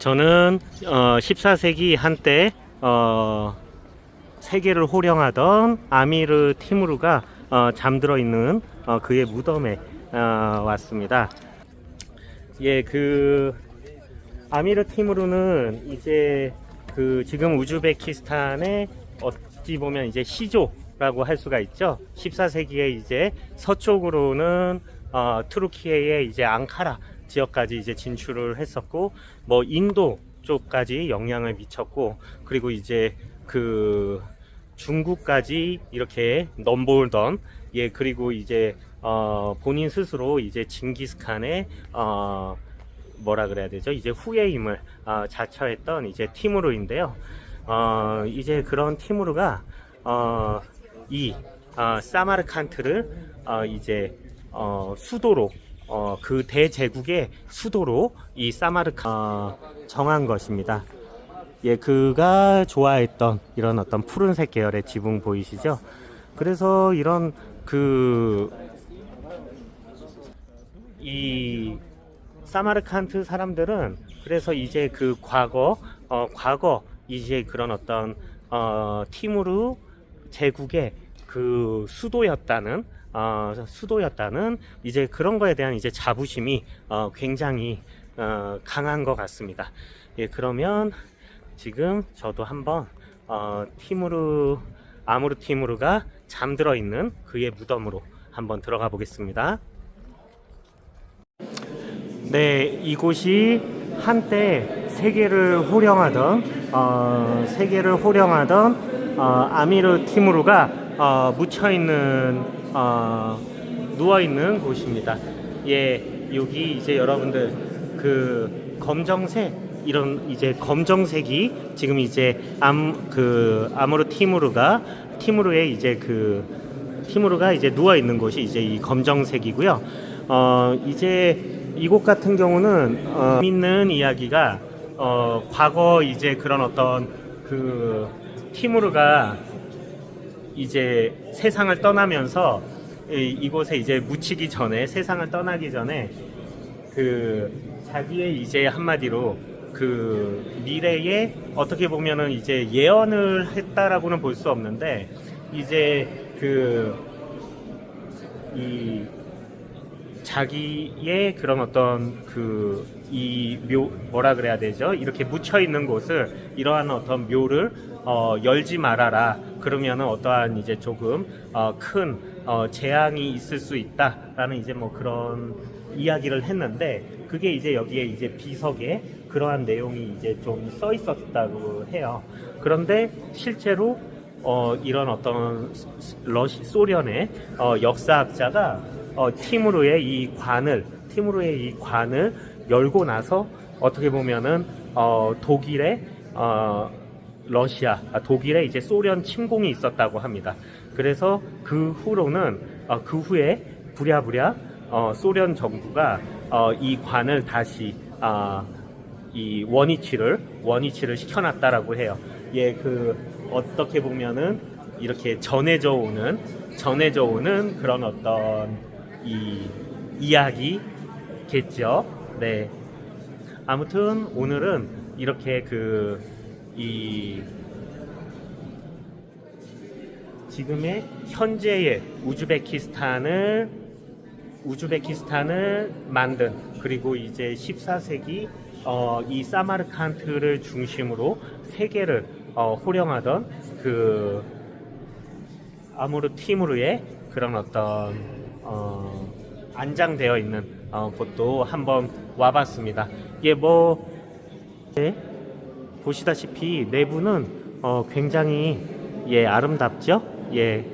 저는 어, 14세기 한때 어, 세계를 호령하던 아미르 티무르가 어, 잠들어 있는 어, 그의 무덤에 어, 왔습니다. 예, 그 아미르 티무르는 이제 그 지금 우즈베키스탄의 어찌 보면 이제 시조라고 할 수가 있죠. 14세기에 이제 서쪽으로는 어, 투르키예의 이제 앙카라 지역까지 이제 진출을 했었고 뭐 인도 쪽까지 영향을 미쳤고 그리고 이제 그 중국까지 이렇게 넘보던 예 그리고 이제 어 본인 스스로 이제 징기스칸의 어 뭐라 그래야 되죠? 이제 후예임을 어, 자처했던 이제 티무르인데요. 어 이제 그런 티무르가 어이 어, 사마르칸트를 어, 이제 어, 수도로 어, 그 대제국의 수도로 이 사마르칸 어, 정한 것입니다. 예, 그가 좋아했던 이런 어떤 푸른색 계열의 지붕 보이시죠? 그래서 이런 그, 이 사마르칸트 사람들은 그래서 이제 그 과거, 어, 과거 이제 그런 어떤, 어, 티무르 제국의 그 수도였다는, 어, 수도였다는 이제 그런 거에 대한 이제 자부심이 어, 굉장히 어, 강한 것 같습니다. 예, 그러면 지금 저도 한번 어, 티무르 아무르 티무르가 잠들어 있는 그의 무덤으로 한번 들어가 보겠습니다. 네, 이곳이 한때 세계를 호령하던 어, 세계를 호령하던 어, 아미르 티무르가 어, 묻혀 있는 어, 누워 있는 곳입니다. 예, 여기 이제 여러분들 그 검정색 이런 이제 검정색이 지금 이제 암 그 아무르 티무르가 티무르의 이제 그 티무르가 이제 누워 있는 곳이 이제 이 검정색이고요. 어 이제 이곳 같은 경우는 어, 재밌는 이야기가 어 과거 이제 그런 어떤 그 티무르가 이제 세상을 떠나면서 이, 이곳에 이제 묻히기 전에 세상을 떠나기 전에 그 자기의 이제 한마디로 그 미래에 어떻게 보면은 이제 예언을 했다라고는 볼 수 없는데 이제 그 이 자기의 그런 어떤 그 이 묘 뭐라 그래야 되죠? 이렇게 묻혀 있는 곳을 이러한 어떤 묘를 어, 열지 말아라. 그러면은 어떠한 이제 조금 어, 큰 어, 재앙이 있을 수 있다라는 이제 뭐 그런 이야기를 했는데 그게 이제 여기에 이제 비석에 그러한 내용이 이제 좀 써 있었다고 해요. 그런데 실제로 어, 이런 어떤 러시 소련의 어, 역사학자가 어, 티무르의 이 관을 티무르의 이 관을 열고 나서 어떻게 보면은 어, 독일의 어, 러시아, 아, 독일에 이제 소련 침공이 있었다고 합니다. 그래서 그 후로는 어, 그 후에 부랴부랴 어, 소련 정부가 어, 이 관을 다시 아, 이 원위치를 원위치를 시켜놨다라고 해요. 예, 그 어떻게 보면은 이렇게 전해져 오는 전해져 오는 그런 어떤 이 이야기겠죠. 네. 아무튼 오늘은 이렇게 그 이 지금의 현재의 우즈베키스탄을 우즈베키스탄을 만든 그리고 이제 14세기 어, 이 사마르칸트를 중심으로 세계를 어, 호령하던 그 아무르 티무르의 그런 어떤 어, 안장되어 있는 어, 곳도 한번 와봤습니다. 예, 뭐 네, 보시다시피 내부는 어, 굉장히 예 아름답죠. 예